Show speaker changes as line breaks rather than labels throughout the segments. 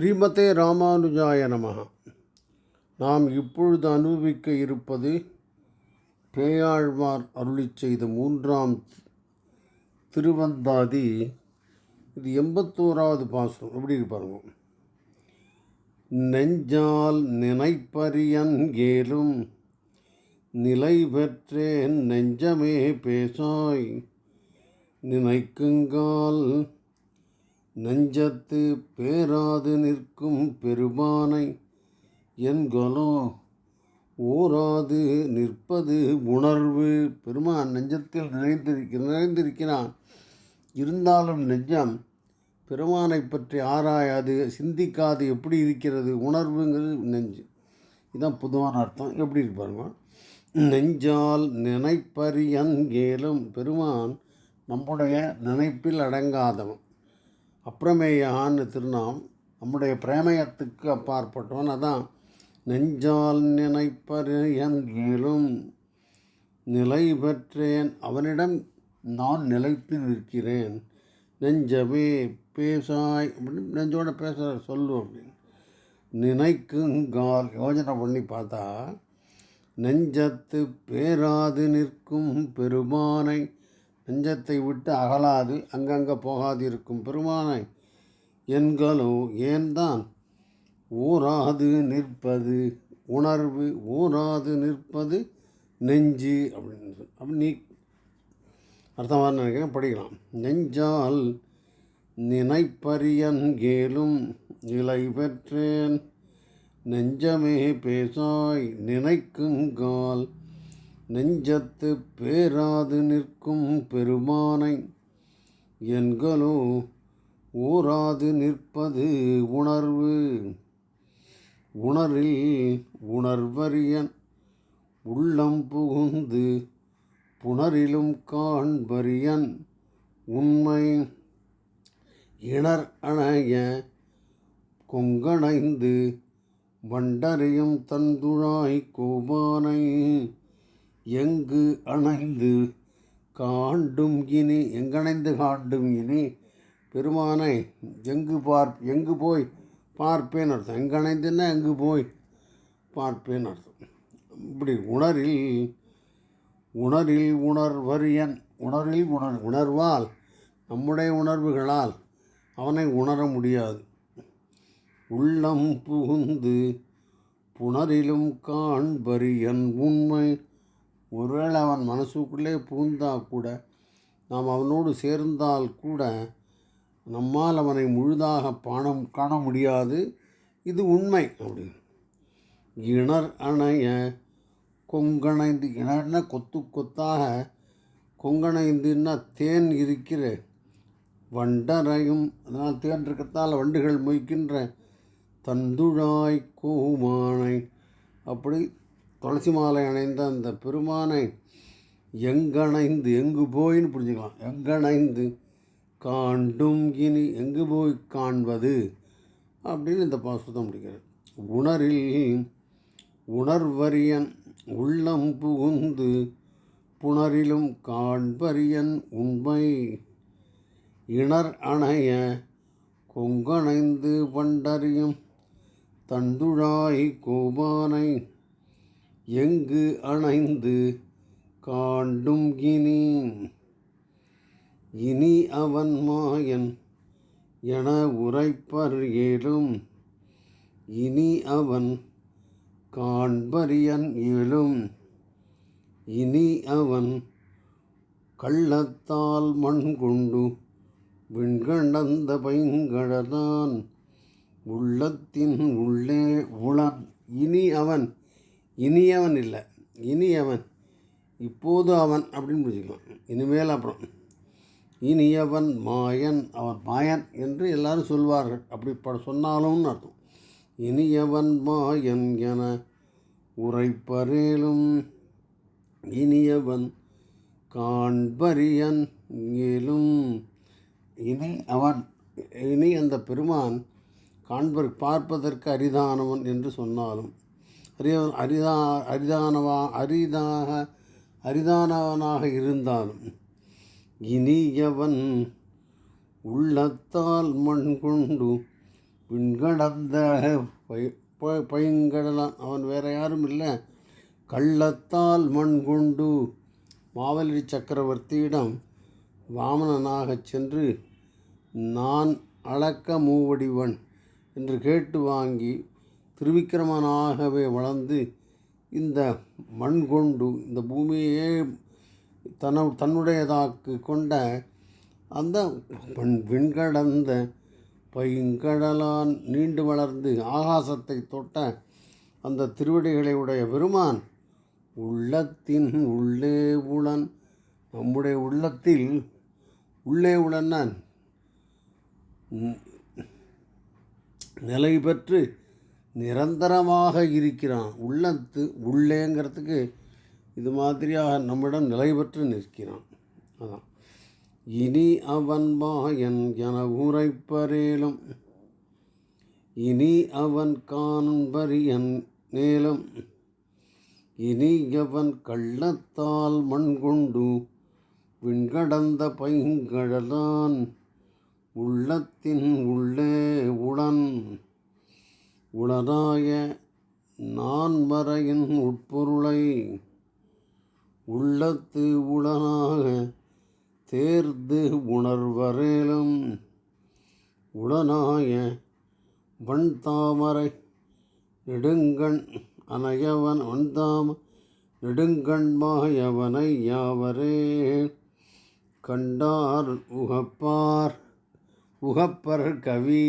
ஸ்ரீமதே ராமானுஜாய நமः. நாம் இப்பொழுது அனுபவிக்க இருப்பது பேயாழ்வார் அருளிச் செய்த மூன்றாம் திருவந்தாதி. இது எண்பத்தோராவது பாசம் எப்படி இருப்பாருங்க நெஞ்சால் நினைப்பரியன் கேலும் நிலை பெற்றேன் நெஞ்சமே பேசாய் நினைக்குங்கால் நெஞ்சத்து பேராது நிற்கும் பெருமானை என்களோ ஓராது நிற்பது உணர்வு. பெருமான் நெஞ்சத்தில் நிறைந்திருக்க நிறைந்திருக்கிறான். இருந்தாலும் நெஞ்சம் பெருமானை பற்றி ஆராயாது சிந்திக்காது எப்படி இருக்கிறது? உணர்வுங்கிறது நெஞ்சு. இதுதான் பொதுவான அர்த்தம். எப்படி இருப்பாருங்க நெஞ்சால் நினைப்பறியன் கேலும் பெருமான் நம்முடைய நினைப்பில் அடங்காதவன். அப்புறமேயான்னு திருநாம் நம்முடைய பிரேமயத்துக்கு அப்பாற்பட்டவன் அதான். நெஞ்சால் நினைப்பரியன் கேளும் நிலை பெற்றேன். அவனிடம் நான் நிலைத்து நிற்கிறேன். நெஞ்சமே பேசாய் அப்படின்னு நெஞ்சோட பேச சொல்லு அப்படின்னு. நினைக்குங்கால் யோஜனை பண்ணி பார்த்தா நெஞ்சத்து பேராது நிற்கும் பெருமானை நெஞ்சத்தை விட்டு அகலாது அங்கங்கே போகாது இருக்கும் பெருமானை எண்களோ ஏன்தான்? ஊராது நிற்பது உணர்வு ஊராது நிற்பது நெஞ்சு அப்படின்னு சொல்லி அப்படி நீ அர்த்தமாக நினைக்கிறேன் படிக்கலாம். நெஞ்சால் நினைப்பரியன் கேலும் நிலை பெற்றேன் நெஞ்சமே பேசாய் நினைக்குங்கால் நெஞ்சத்து பேராது நிற்கும் பெருமானை. என்களோ ஊராது நிற்பது உணர்வு. உணரில் உணர்வரியன் உள்ளம் புகுந்து புணரிலும் காண்பரியன் உண்மை. இணர் அணைய கொங்கணைந்து வண்டறியும் தந்துழாய் கோபானை எங்கு அணைந்து காண்டும் இனி எங்கணைந்து காண்டும் இனி? பெருமானை எங்கு பார் எங்கு போய் பார்ப்பேன் அர்த்தம். எங்கணைந்துன்னா எங்கு போய் பார்ப்பேன் அர்த்தம். இப்படி உணரில் உணரில் உணர்வரியன் உணரில் உணர் உணர்வால் நம்முடைய உணர்வுகளால் அவனை உணர முடியாது. உள்ளம் புகுந்து புணரிலும் காண்பரியன் உண்மை ஒருவேளை அவன் மனசுக்குள்ளே புகுந்தா கூட நாம் அவனோடு சேர்ந்தால் கூட நம்மால் அவனை முழுதாக பாணம் காண முடியாது. இது உண்மை. அப்படி. இணர் அணைய கொங்கணைந்து இணர்ன கொத்து கொத்தாக கொங்கணைந்துன்னா தேன் இருக்கிற வண்டரையும் அதனால் தேன் இருக்கத்தால் வண்டுகள் மொய்க்கின்ற தந்துழாய் கோமானை அப்படி துளசி மாலை அணைந்த அந்த பெருமானை எங்கணைந்து எங்கு போயின்னு புரிஞ்சுக்கலாம். எங்கணைந்து காண்டும் இனி எங்கு போய் காண்பது அப்படின்னு இந்த பாசுரம் முடிக்கிறது உணரில் உணர்வரியன் உள்ளம் புகுந்து புணரிலும் காண்பரியன் உண்மை இணர் அணைய கொங்கணைந்து பண்டறியும் தந்துழாய் கோபானை எங்கு அணைந்து காண்டும் இனி இனி அவன் மாயன் என உரைப்பர் ஏலும் இனி அவன் காண்பரியன் ஏலும் இனி அவன் கள்ளத்தால் மண் கொண்டு விண்கண்டந்த பைங்கடதான் உள்ளத்தின் உள்ளே உளன் இனி அவன் இனியவன் இல்லை. இனியவன். இப்போது அவன் அப்படின்னு புரிஞ்சுக்கலாம். இனிமேல் அப்புறம். இனியவன் மாயன் அவன் மாயன் என்று எல்லாரும் சொல்வார்கள். அப்படி ப சொன்னாலும்னு அர்த்தம். இனியவன் மாயன் என உரைப்பரேலும் இனியவன் காண்பரியன் ஏலும் இனி அவன் இனி அந்த பெருமான் காண்பர் பார்ப்பதற்கு அரிதானவன் என்று சொன்னாலும் அரிய அரிதா அரிதானவா அரிதாக அரிதானவனாக இருந்தாலும் இனியவன் உள்ளத்தால் மண் கொண்டு விண்கடந்த பை ப- பைங்கடலான் அவன் வேற யாரும் இல்லை. கள்ளத்தால் மண் கொண்டு மாவலி சக்கரவர்த்தியிடம் வாமனனாகச் சென்று நான் அளக்க மூவடிவன் என்று கேட்டு வாங்கி திருவிக்கிரமனாகவே வளர்ந்து இந்த மண் கொண்டு இந்த பூமியே தன தன்னுடையதாக்கு கொண்ட அந்த பண் விண்கடந்த பைங்கடலான் நீண்டு வளர்ந்து ஆகாசத்தை தொட்ட அந்த திருவடிகளை உடைய பெருமான் உள்ளத்தின் உள்ளே உளன். நம்முடைய உள்ளத்தில் உள்ளே உளன்னான் நிலை பெற்று நிரந்தரமாக இருக்கிறான். உள்ளத்து உள்ளேங்கிறதுக்கு இது மாதிரியாக நம்மிடம் நிலை பெற்று நிற்கிறான். அதான். இனி அவன் மாயன் என உரைப்பரேலும் இனி அவன் காண்பரியன் மேலும் இனி அவன் கள்ளத்தால் மண் கொண்டு விண்கடந்த பைங்கடலான் உள்ளத்தின் உள்ளே உடன் உளனாய நான்மறையின் உட்பொருளை உள்ளத்து உளனாக தேர்ந்து உணர்வரேலும் உளனாய வண்தாமரை நெடுங்கண் அனையவன் வந்தாம நெடுங்கண்மாயவனை யாவரே கண்டார் உகப்பார் உகப்பர் கவி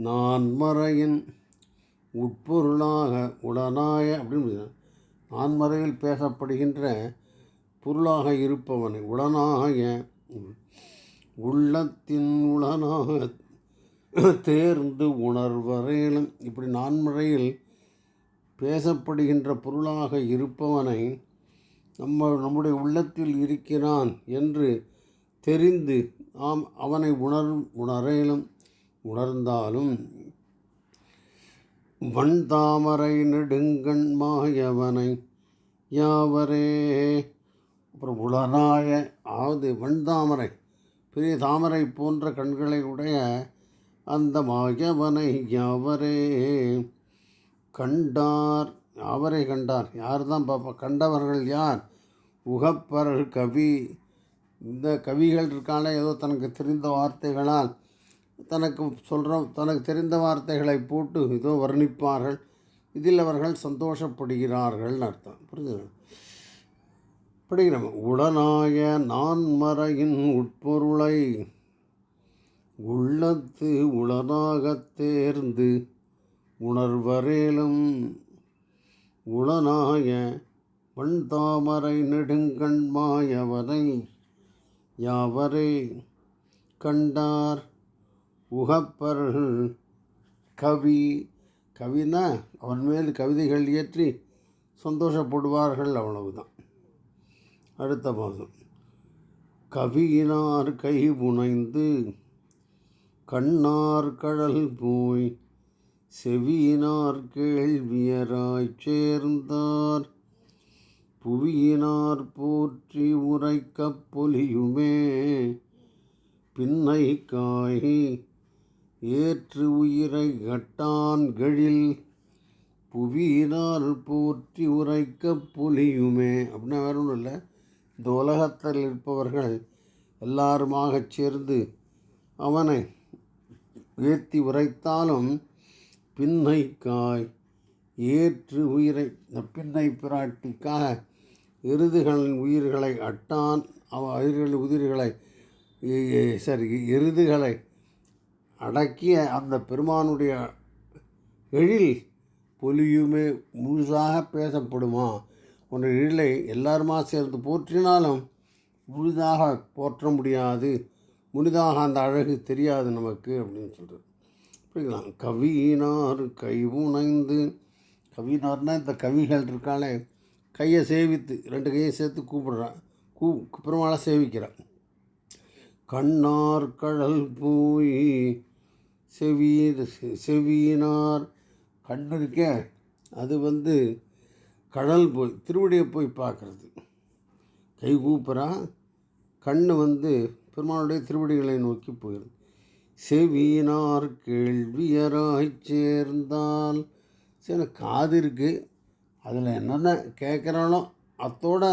நான் மறையின் உட்பொருளாக உடனாய அப்படின்னு நான்மறையில் பேசப்படுகின்ற பொருளாக இருப்பவனை உடனாய உள்ளத்தின் உடனாக தேர்ந்து உணர்வரையிலும் இப்படி நான்மறையில் பேசப்படுகின்ற பொருளாக இருப்பவனை நம்ம நம்முடைய உள்ளத்தில் இருக்கிறான் என்று தெரிந்து நாம் அவனை உணர் உணரையிலும் உணர்ந்தாலும் வன் தாமரை நெடுங்கண் மாயவனை யாவரே. அப்புறம் உளனாய ஆவது வன் தாமரை பெரிய தாமரை போன்ற கண்களை உடைய அந்த மாயவனை யாவரே. கண்டார் யாவரை கண்டார்? யார் தான் பார்ப்பா? கண்டவர்கள் யார்? உகப்பர் கவி. இந்த கவிகள் இருக்கான ஏதோ தனக்கு தெரிந்த வார்த்தைகளால் தனக்கு சொல்கிற தனக்கு தெரிந்த வார்த்தைகளை போட்டு இதோ வர்ணிப்பார்கள். இதில் அவர்கள் சந்தோஷப்படுகிறார்கள் அர்த்தம். புரிஞ்சு படிக்கிறோம் உடனாய நான்மறையின் உட்பொருளை உள்ளத்து உளனாகத் தேர்ந்து உணர்வரேலும் உளனாய வண்தாமரை நெடுங்கண் மாயவனை யாவரே கண்டார்? உகப்பர்கள் கவி கவினா அவன் மேல் கவிதைகள் இயற்றி சந்தோஷப்படுவார்கள் அவ்வளவுதான். அடுத்த மாதம். கவியினார் கை புனைந்து கண்ணார் கடல் போய் செவியினார் கேள்வியராய் சேர்ந்தார். புவியினார் போற்றி உரைக்கப் பொலியுமே பின்னை காய் ஏற்று உயிரை கட்டான்களில் புவியினார் போற்றி உரைக்கப் புலியுமே. அப்படின்னா வேற ஒன்றும் இல்லை. இந்த உலகத்தில் இருப்பவர்கள் எல்லாருமாகச் சேர்ந்து அவனை ஏற்றி உரைத்தாலும் பின்னை காய் ஏற்று உயிரை இந்த பின்னை பிராட்டிக்காக எருதுகளின் உயிர்களை அட்டான் அவ உயிர்களின் உயிர்களை சரி எருதுகளை அடக்கிய அந்த பெருமானுடைய எழில் பொலியுமே முழுசாக பேசப்படுமா? உன்னை எழிலை எல்லாருமா சேர்ந்து போற்றினாலும் முழுதாக போற்ற முடியாது. முழுதாக அந்த அழகு தெரியாது நமக்கு அப்படின்னு சொல்கிறது புரியுங்களா கவியினார் கைவுணைந்து கவினார்னா இந்த கவிகள் இருக்காளே கையை சேவித்து ரெண்டு கையை சேர்த்து கூப்பிடுறான் கூ பெருமாளை சேவிக்கிறான் கண்ணார் கடல் போய் செவி செவியினார் கண்ணு இருக்கே அது வந்து கடல் போய் திருவடியை போய் பார்க்குறது. கை கூப்புறான் கண்ணு வந்து பெருமாளுடைய திருவடிகளை நோக்கி போயிடும் செவியினார் கேள்வியராய்ச் சேர்ந்தால் சரி காது இருக்குது அதில் என்னென்ன கேட்குறானோ அத்தோட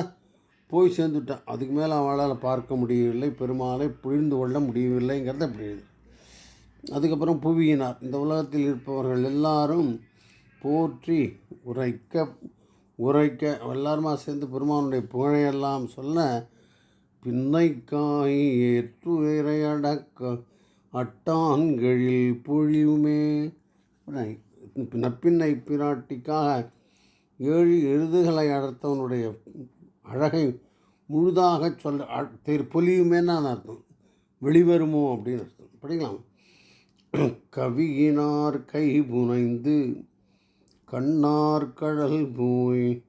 போய் சேர்ந்துட்டான். அதுக்கு மேலே அவளால் பார்க்க முடியவில்லை பெருமாளை புரிந்து கொள்ள முடியவில்லைங்கிறத புரியுது அதுக்கப்புறம் புவியினார். இந்த உலகத்தில் இருப்பவர்கள் எல்லாரும் போற்றி உரைக்க உரைக்க எல்லாருமா சேர்ந்து பெருமானுடைய புகழையெல்லாம் சொல்ல பின்னைக்காய் ஏற்றுயிரை அடக்க அட்டான்களில் பொழியுமே நப்பின்னை பிராட்டிக்காக ஏழு எழுதுகளை அடர்த்தவனுடைய அழகை முழுதாக சொல்ல அ- தெரி- பொலியுமேன்னு அர்த்தம். வெளிவருமோ அப்படின்னு அர்த்தம். படிக்கலாம் கவியினார் கை புனைந்து கண்ணார் கடல் போய்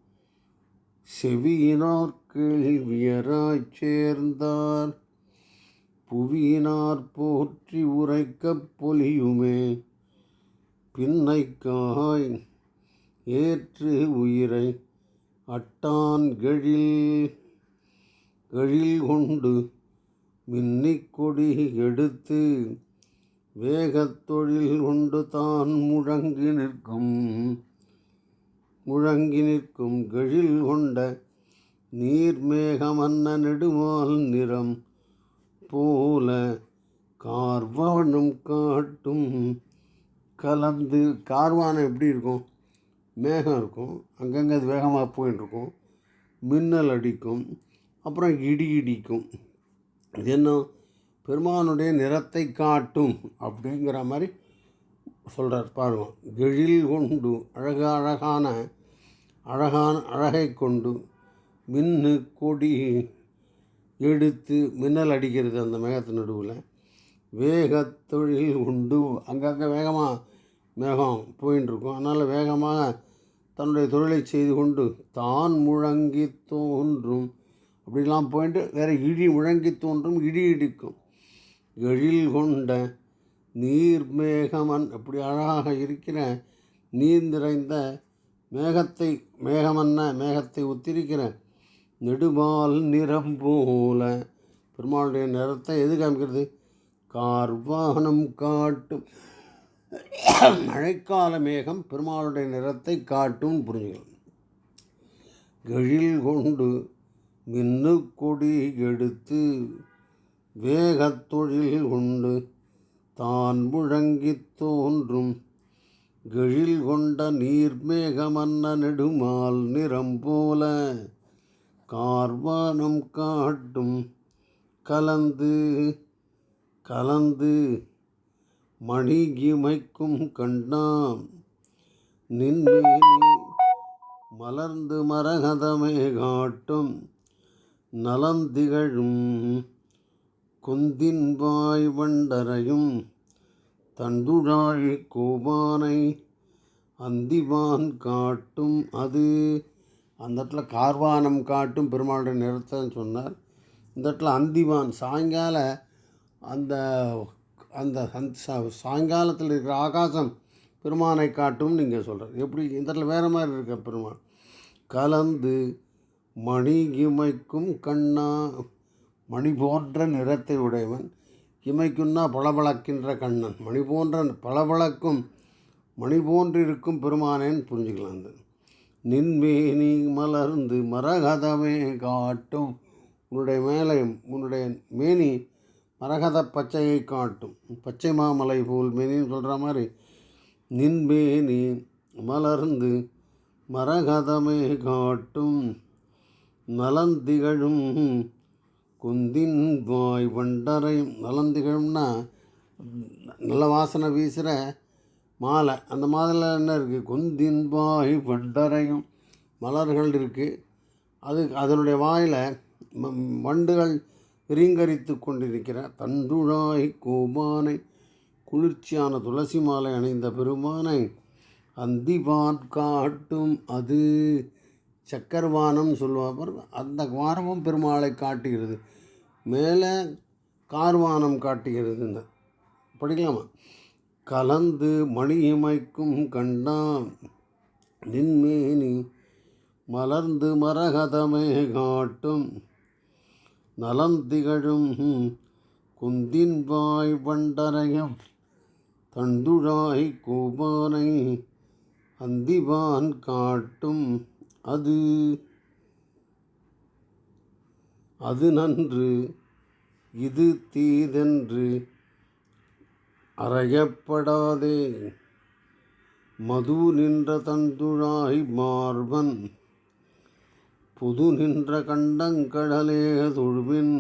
செவியினார் கேள்வியராய்ச் சேர்ந்தார். புவியினார் போற்றி உரைக்கப் பொலியுமே. பின்னைக்காய் ஏற்று உயிரை அட்டான் கழில் கழில் கொண்டு மின்னிக் கொடி எடுத்து வேகத்தொழில் கொண்டு தான் முழங்கி நிற்கும். முழங்கி நிற்கும் கெழில் கொண்ட நீர்மேகமன்ன நெடுமால் நிறம் போல கார்வானம் காட்டும். கலந்து கார்வானம் எப்படி இருக்கும்? மேகம் இருக்கும். அங்கங்கே அது வேகமாக போயின்னு இருக்கும். மின்னல் அடிக்கும். அப்புறம் இடி இடிக்கும். இது என்ன? பெருமானுடைய நிறத்தை காட்டும் அப்படிங்கிற மாதிரி சொல்கிறார் பாருங்க எழில் கொண்டு அழக அழகான அழகான அழகை கொண்டு மின்னு கொடி எடுத்து மின்னல் அடிக்கிறது அந்த மேகத்து நடுவில். வேகத்தொழில் உண்டு. அங்கங்கே வேகமாக மேகம் போயின்னு இருக்கும். அதனால் வேகமாக தன்னுடைய தொழிலை செய்து கொண்டு தான் முழங்கி தோன்றும். அப்படிலாம் போயிட்டு வேறு இடி முழங்கி தோன்றும் இடி இடிக்கும். எழில் கொண்ட நீர்மேகமன். அப்படி அழகாக இருக்கிற நீர் நிறைந்த மேகத்தை மேகமன்ன மேகத்தை ஒத்திருக்கிற நெடுமால் நிறம் போல. பெருமாளுடைய நிறத்தை எது காமிக்கிறது கார்வானம் காட்டும். மழைக்கால மேகம் பெருமாளுடைய நிறத்தை காட்டும் புரிஞ்சுக்கலாம் எழில் கொண்டு மின்னு கொடி எடுத்து வேகத்தொழில் உண்டு. தான் முழங்கித் தோன்றும். கெழில் கொண்ட நீர்மேகமன்ன நெடுமால் நிறம் போல கார்வானம் காட்டும். கலந்து கலந்து மணி இமைக்கும் கண்ணாம். நின்மேனி மலர்ந்து மரகதமே காட்டும். நலந்திகழும் கொந்தின் வாய் வண்டரையும் தண்டுழாய் கோபானை அந்திவான் காட்டும் அது. அந்த இடத்துல கார்வானம் காட்டும் பெருமாளுடைய நிறத்தை சொன்னார். இந்த இடத்துல அந்திவான் சாயங்கால அந்த அந்த சாயங்காலத்தில் இருக்கிற ஆகாசம் பெருமானை காட்டும் நீங்கள் சொல்கிறார் எப்படி? இந்த இடத்துல வேறு மாதிரி இருக்க பெருமான் கலந்து மணி இமைக்கும் கண்ணா மணி போன்ற நிறத்தை உடையவன் இமைக்குன்னா பளபளக்கின்ற கண்ணன். மணி போன்ற பளபளக்கும் மணி போன்றிருக்கும் பெருமானேன்னு புரிஞ்சுக்கலாம் அந்த நின்மேனி மலர்ந்து மரகதமே காட்டும். உன்னுடைய மேலே உன்னுடைய மேனி மரகத பச்சையை காட்டும். பச்சை மாமலை போல் மேனின்னு சொல்கிற மாதிரி நின்மேனி மலர்ந்து மரகதமே காட்டும். நலந்திகழும் குந்தின் வாய் வண்டரை நலந்திகழும்னா நல்ல வாசனை வீசுகிற மாலை. அந்த மாலையில் என்ன இருக்குது குந்தின் வாய் வண்டரையும் மலர்கள் இருக்குது அது அதனுடைய வாயில் வண்டுகள் ரீங்கரித்து கொண்டிருக்கிற தந்துழாய் கோபானை குளிர்ச்சியான துளசி மாலை அணிந்த பெருமானை அந்திவான் காட்டும் அது. சக்கரவானம் சொல்லுவார் அந்த வானமும் பெருமாளை காட்டுகிறது. மேலே கார்வானம் காட்டுகிறதுன்னு படிக்கலாமா? கலந்து மணி இமைக்கும் கண்டான் நின்மேனி மலர்ந்து மரகதமே காட்டும். நலம் திகழும் குந்தின் வாய் வண்டரையம் தண்டுழாய் கோபானை அந்திவான் காட்டும். அது அது நன்று இது தீதென்று அறையப்படாதே. மது நின்ற தந்துழாய் மார்பன் புது நின்ற கண்டங்கடலே தொழுவின்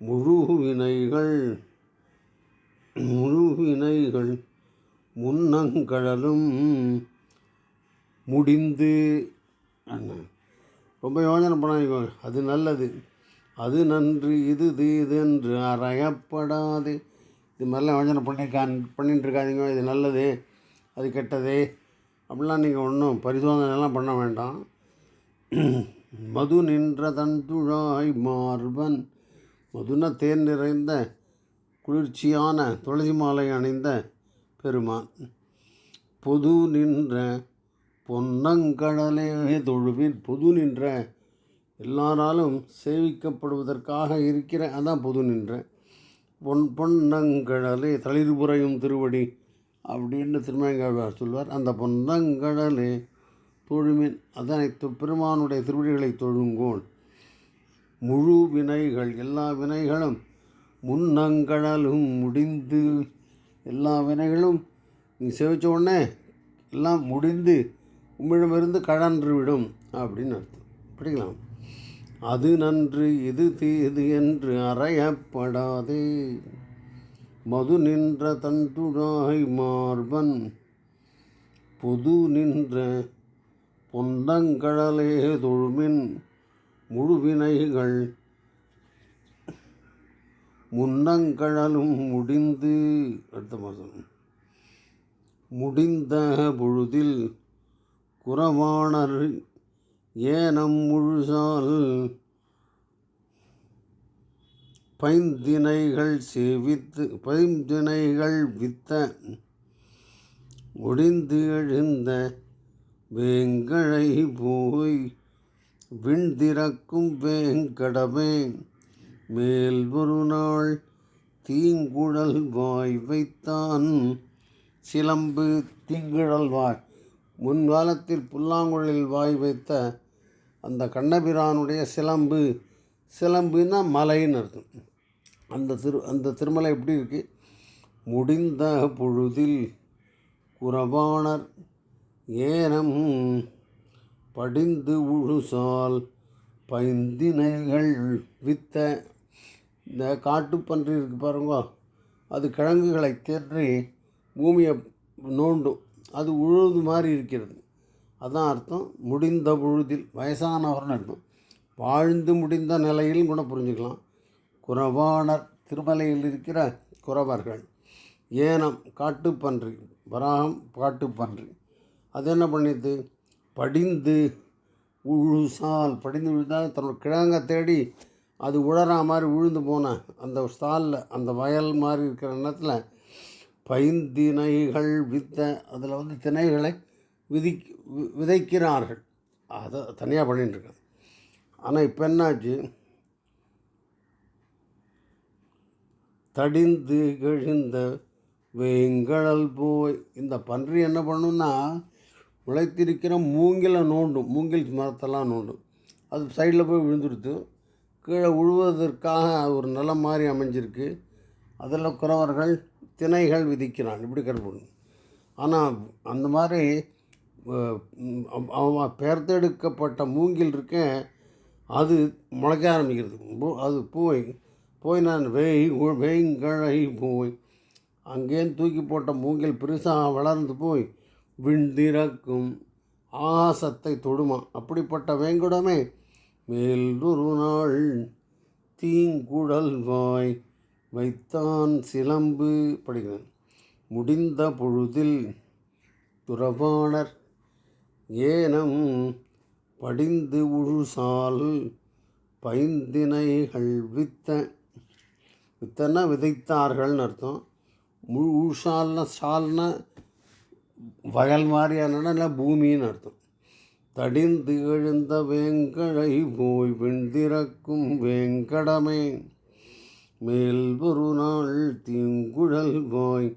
முழுவினைகள் முழுவினைகள் முன்னங்கடலும் முடிந்து என்ன ரொம்ப யோசனை பண்ணாதீங்க. அது நல்லது. அது நன்று இது இது என்று அறையப்படாது. இது மாதிரிலாம் யோசனை பண்ணிக்கான் பண்ணிகிட்டு இருக்காதிங்க இது நல்லது. அது கெட்டது. அப்படிலாம் நீங்கள் ஒன்றும் பரிசோதனைலாம் பண்ண வேண்டாம். மது நின்ற தந்துழாய் மார்பன் மதுன தேன் நிறைந்த குளிர்ச்சியான துளசி மாலை அணிந்த பெருமான். பொது நின்ற பொன்னங்கடலே தொழுவின் பொது நின்ற எல்லாராலும் சேவிக்கப்படுவதற்காக இருக்கிற அதான் பொது நின்ற. பொன் பொன்னங்கடலே தளிர்புறையும் திருவடி அப்படின்னு திருமங்காழ்வார் சொல்வார். அந்த பொன்னங்கடலே தொழுமின் அதனை பெருமானுடைய திருவடிகளை தொழுங்கோள் முழு வினைகள் எல்லா வினைகளும் முன்னங்கடலும் முடிந்து எல்லா வினைகளும் நீ சேவித்த உடனே எல்லாம் முடிந்து உம்மிடமிருந்து கழன்று விடும் அப்படின்னு அர்த்தம். படிக்கலாம் அது நன்று இது தீது என்று அறையப்படாதே. மது நின்ற தண்டுடாய் மார்பன் பொது நின்ற பொந்தங்கடலே தொழுமின் முழுவினைகள். முன்னங்கழலும் முடிந்து அடுத்த மாதம். முடிந்த பொழுதில் குறவாணர் ஏனம் முழுசால் பைந்தினைகள் சேவித்து பைந்தினைகள் வித்த ஒடிந்து எழுந்த வேங்கழை போய் விண்திறக்கும் வேங்கடமே. மேல் ஒரு நாள் தீங்குழல் வாய் வைத்தான் சிலம்பு தீங்குழல்வாய் முன்காலத்தில் புல்லாங்குழலில் வாய் வைத்த அந்த கண்ணபிரானுடைய சிலம்பு சிலம்புன்னா மலைன்னு அர்த்தம். அந்த திரு அந்த திருமலை எப்படி இருக்கு? முடிந்த பொழுதில் குறவாணர் ஏனம் படிந்து உழுசால் பைந்தினைகள் வித்த இந்த காட்டுப்பன்றி இருக்கு பாருங்க. அது கிழங்குகளை தேற்றி பூமியை நோண்டும். அது உழுது மாதிரி இருக்கிறது. அதான் அர்த்தம். முடிந்த பொழுதில் வயசானவர்னு அர்த்தம். வாழ்ந்து முடிந்த நிலையில் கூட புரிஞ்சுக்கலாம். குறவானர் திருமலையில் இருக்கிற குறவர்கள். ஏனம் காட்டுப்பன்றி வராகம் காட்டுப்பன்றி. அது என்ன பண்ணிது? படிந்து உழுசால் படிந்து விழுந்தால் தன்னோட கிழங்கை தேடி அது உழறா மாதிரி விழுந்து போன அந்த ஸ்தாலில் அந்த வயல் மாதிரி இருக்கிற நேரத்தில் பைந்திணைகள் வித்த அதில் வந்து திணைகளை விதி வி- விதைக்கிறார்கள். அதை தனியாக பண்ணிட்டு ஆனால் இப்போ என்னாச்சு? தடிந்து கிழிந்த வெங்கடல் போய் இந்த பன்றி என்ன பண்ணுன்னா உழைத்திருக்கிற மூங்கில நோண்டும் மூங்கில் மரத்தெல்லாம் நோண்டும். அது சைடில் போய் விழுந்துடுத்து கீழே உழுவதற்காக ஒரு நிலம் மாதிரி அமைஞ்சிருக்கு. அதில் குறவர்கள் திணைகள் விதிக்கிறான் இப்படி கருப்பன் ஆனால் அந்த மாதிரி அவன் பெயர்த்தெடுக்கப்பட்ட மூங்கில் இருக்க அது முளைக்க ஆரம்பிக்கிறது. அது போய் போய் நான் வேய் உ- வேங்கழை போய் அங்கேருந்து தூக்கி போட்ட மூங்கில் பெருசாக வளர்ந்து போய் விண்திறக்கும் ஆகாசத்தை தொடுமா. அப்படிப்பட்ட வேங்குடமே ஒரு நாள் தீங்குழல் வாய் வைத்தான் சிலம்பு படிக்கிறேன். முடிந்த பொழுதில் துறவாணர் ஏனம் படிந்து உழுசால் பைந்தினைகள் வித்த வித்தன்னா விதைத்தார்கள்னு அர்த்தம். முழு உஷால்னா சால்னா வயல் மாதிரியான இல்லை பூமின்னு அர்த்தம். தடிந்து எழுந்த வேங்கடை போய் விண்திறக்கும் வேங்கடமே. மேல் ஒரு நாள் தீங்குழல் வாய்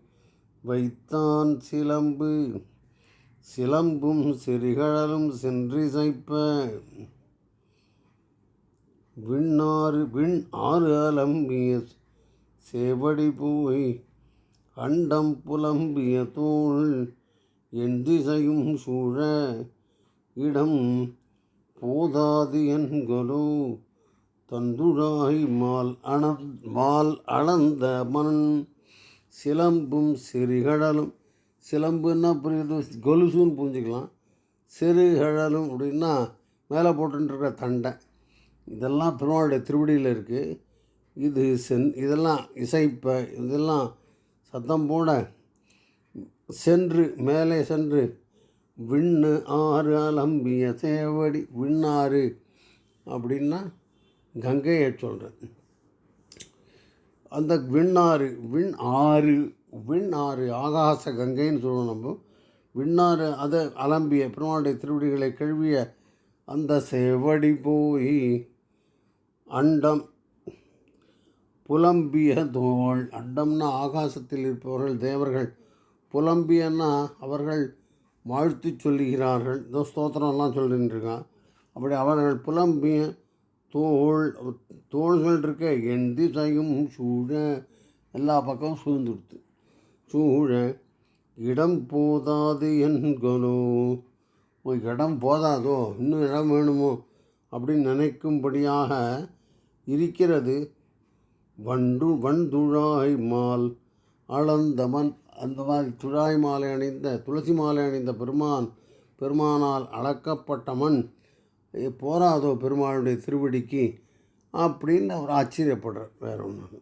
வைத்தான் சிலம்பு. சிலம்பும் செறிகழலும் சென்றிசைப்ப. விண்ணாறு விண் ஆறு அலம்பிய சேவடி போய் அண்டம் புலம்பிய தோள் என் திசையும் சூழ இடம் போதாது என்கொலோ. தந்துழாய் மால் அண மால் அளந்த மண் சிலம்பும் செறிகடலும் சிலம்புன்னா புரியுது? கொலுசுன்னு புரிஞ்சுக்கலாம். செருகழலும் அப்படின்னா மேலே போட்டுருக்க தண்டை. இதெல்லாம் பெருமாளுடைய திருவடியில் இருக்குது இது சென் இதெல்லாம் இசைப்ப இதெல்லாம் சத்தம் போட சென்று மேலே சென்று விண்ணு ஆறு அலம்பிய சேவடி விண்ணாறு அப்படின்னா கங்கையை சொல்கிறேன் அந்த விண்ணாறு விண் ஆறு விண் ஆறு ஆகாச கங்கைன்னு சொல்லுவோம் நம்ம. விண்ணாறு அதை அலம்பிய பெருமாளுடைய திருவடிகளை கழுவிய அந்த செவடி போய் அண்டம் புலம்பிய தோள். அண்டம்னா ஆகாசத்தில் இருப்பவர்கள் தேவர்கள். புலம்பியன்னா அவர்கள் வாழ்த்து சொல்லுகிறார்கள். இதோ ஸ்தோத்திரம்லாம் சொல்லிட்டு இருக்கான் அப்படி அவர்கள் புலம்பிய தோள் தோள்கள் இருக்க என் திசையும் சூழ எல்லா பக்கமும் சூழ்ந்துடுத்து. சூழ இடம் போதாது என்கொலோ இடம் போதாதோ? இன்னும் இடம் வேணுமோ? அப்படின்னு நினைக்கும்படியாக இருக்கிறது. வண்டு வண்டுழாய் மால் அளந்தமன் அந்த மாதிரி துழாய் மாலை அணிந்த துளசி மாலை அணிந்த பெருமான் பெருமானால் அளக்கப்பட்ட மண் போராதோ பெருமாளுடைய திருவடிக்கு அப்படின்னு அவர் ஆச்சரியப்படுறார். வேற ஒன்று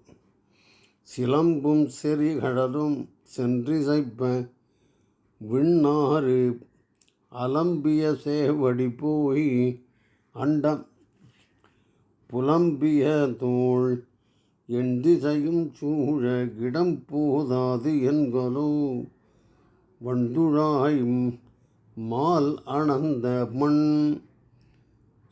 சிலம்பும் செறி கடலும் சென்று சென்றிசைப்ப விண்ணாறு அலம்பிய சேவடி போய் அண்டம் புலம்பிய தோள் என் திசையும் சூழ கிடம் போதாது என்கொலோ வண்டுழாயும் மால் அணந்த மண்